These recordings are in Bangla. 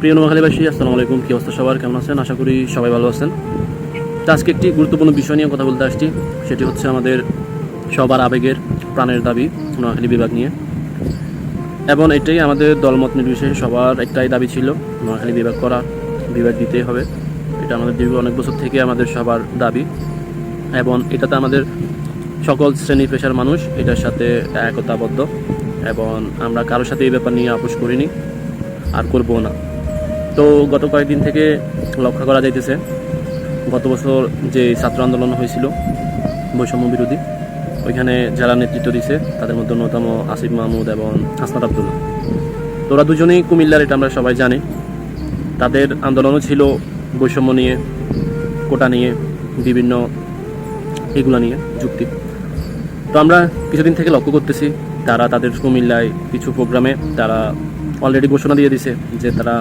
প্রিয় নোয়াখালীবাসী, আসসালামু আলাইকুম। কী অবস্থা সবার? কেমন আছেন? আশা করি সবাই ভালো আছেন। তো আজকে একটি গুরুত্বপূর্ণ বিষয় নিয়ে কথা বলতে আসছি। সেটি হচ্ছে আমাদের সবার আবেগের, প্রাণের দাবি নোয়াখালী বিভাগ নিয়ে। এবং এটাই আমাদের দলমত নির্বিশেষে সবার একটাই দাবি ছিল, নোয়াখালী বিভাগ করা, বিভাগ দিতেই হবে। এটা আমাদের দীর্ঘ অনেক বছর থেকে আমাদের সবার দাবি। এবং এটাতে আমাদের সকল শ্রেণি পেশার মানুষ এটার সাথে একতাবদ্ধ। এবং আমরা কারোর সাথে এই ব্যাপার নিয়ে আপোষ করিনি, আর করব না। তো গত কয়েকদিন থেকে লক্ষ্য করা যাইতেছে, গত বছর যে ছাত্র আন্দোলন হয়েছিল, বৈষম্য বিরোধী, ওইখানে যারা নেতৃত্ব দিছে, তাদের মধ্যে অন্যতম আসিফ মাহমুদ এবং হাসনাত আবদুল্লাহ। তো ওরা দুজনেই কুমিল্লার, এটা আমরা সবাই জানি। তাদের আন্দোলনও ছিল বৈষম্য নিয়ে, কোটা নিয়ে, বিভিন্ন এগুলো নিয়ে, যুক্তি। তো আমরা কিছুদিন থেকে লক্ষ্য করতেছি, তারা তাদের কুমিল্লায় কিছু প্রোগ্রামে তারা অলরেডি ঘোষণা দিয়ে দিছে যে তারা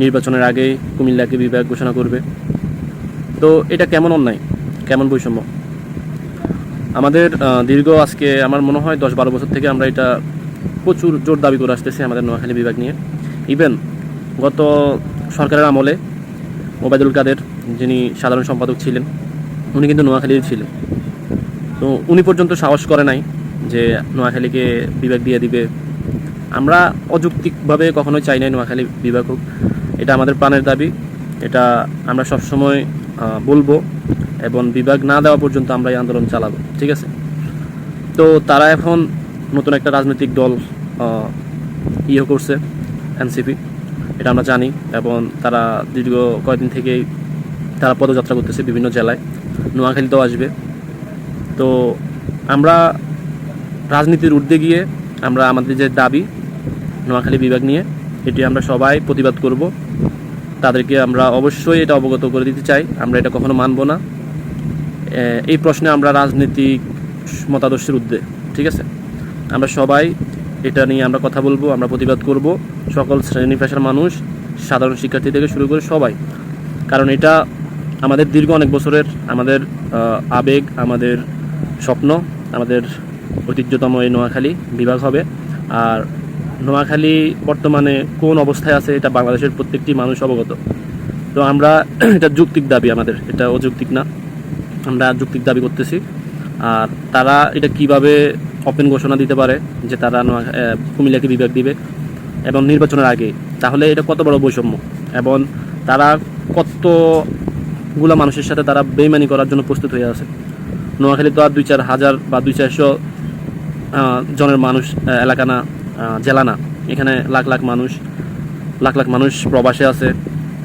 নির্বাচনের আগেই কুমিল্লাকে বিভাগ ঘোষণা করবে। তো এটা কেমন অন্যায়? কেমন বৈষম্য? আমাদের দীর্ঘ আজকে আমার মনে হয় দশ বারো বছর থেকে আমরা এটা প্রচুর জোর দাবি করে আসতেছি আমাদের নোয়াখালী বিভাগ নিয়ে। ইভেন গত সরকারের আমলে ওবায়দুল কাদের যিনি সাধারণ সম্পাদক ছিলেন, উনি কিন্তু নোয়াখালীর ছিলেন। তো উনি পর্যন্ত সাহস করে নাই যে নোয়াখালীকে বিভাগ দিয়ে দিবে। আমরা অযৌক্তিকভাবে কখনোই চাই নাই নোয়াখালী বিভাগ হোক। এটা আমাদের প্রাণের দাবি। এটা আমরা সবসময় বলব এবং বিভাগ না দেওয়া পর্যন্ত আমরা এই আন্দোলন চালাবো, ঠিক আছে? তো তারা এখন নতুন একটা রাজনৈতিক দল ইয়ে করছে, এনসিপি। এটা আমরা জানি এবং তারা দীর্ঘ কয়েকদিন থেকেই তারা পদযাত্রা করতেছে বিভিন্ন জেলায়। নোয়াখালীতেও আসবে। তো আমরা রাজনীতির ঊর্ধ্বে গিয়ে আমরা আমাদের যে দাবি নোয়াখালী বিভাগ নিয়ে, এটি আমরা সবাই প্রতিবাদ করব। তাদেরকে আমরা অবশ্যই এটা অবগত করে দিতে চাই। আমরা এটা কখনো মানব না। এই প্রশ্নে আমরা রাজনৈতিক মতাদর্শের ঊর্ধ্বে, ঠিক আছে? আমরা সবাই এটা নিয়ে আমরা কথা বলব, আমরা প্রতিবাদ করব। সকল শ্রেণি পেশার মানুষ, সাধারণ শিক্ষার্থী থেকে শুরু করে সবাই। কারণ এটা আমাদের দীর্ঘ অনেক বছরের আমাদের আবেগ, আমাদের স্বপ্ন, আমাদের ঐতিহ্যতম এই নোয়াখালী বিভাগ হবে। আর নোয়াখালী বর্তমানে কোন অবস্থায় আছে এটা বাংলাদেশের প্রত্যেকটি মানুষ অবগত। তো আমরা এটা যৌক্তিক দাবি আমাদের, এটা অযৌক্তিক না। আমরা যৌক্তিক দাবি করতেছি। আর তারা এটা কীভাবে ওপেন ঘোষণা দিতে পারে যে তারা কুমিল্লাকে বিভাগ দিবে এবং নির্বাচনের আগে, তাহলে এটা কত বড় বৈষম্য? এবং তারা কতগুলো মানুষের সাথে তারা বেইমানি করার জন্য প্রস্তুত হয়ে আছে? নোয়াখালী তো আর দুই চার হাজার বা দুই চারশো জনের মানুষ এলাকা না জেলা না। এখানে লাখ লাখ মানুষ, লাখ লাখ মানুষ প্রবাসে আছে।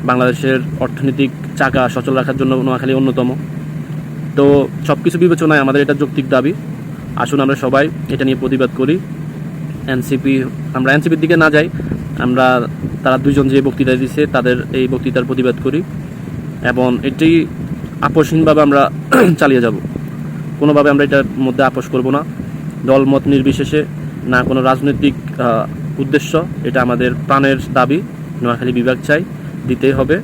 বাংলাদেশের অর্থনৈতিক চাকা সচল রাখার জন্য নোয়াখালী অন্যতম। তো সব কিছু বিবেচনায় আমাদের এটা যৌক্তিক দাবি। আসুন আমরা সবাই এটা নিয়ে প্রতিবাদ করি। এনসিপি, আমরা এনসিপির দিকে না যাই, আমরা তারা দুইজন যে বক্তৃতা দিচ্ছে তাদের এই বক্তৃতার প্রতিবাদ করি। এবং এটি আপোষহীনভাবে আমরা চালিয়ে যাব। কোনোভাবে আমরা এটার মধ্যে আপোষ করব না। দলমত নির্বিশেষে না কোনো রাজনৈতিক উদ্দেশ্য, এটা আমাদের প্রাণের দাবি। নোয়াখালী বিভাগ চাই, দিতেই হবে।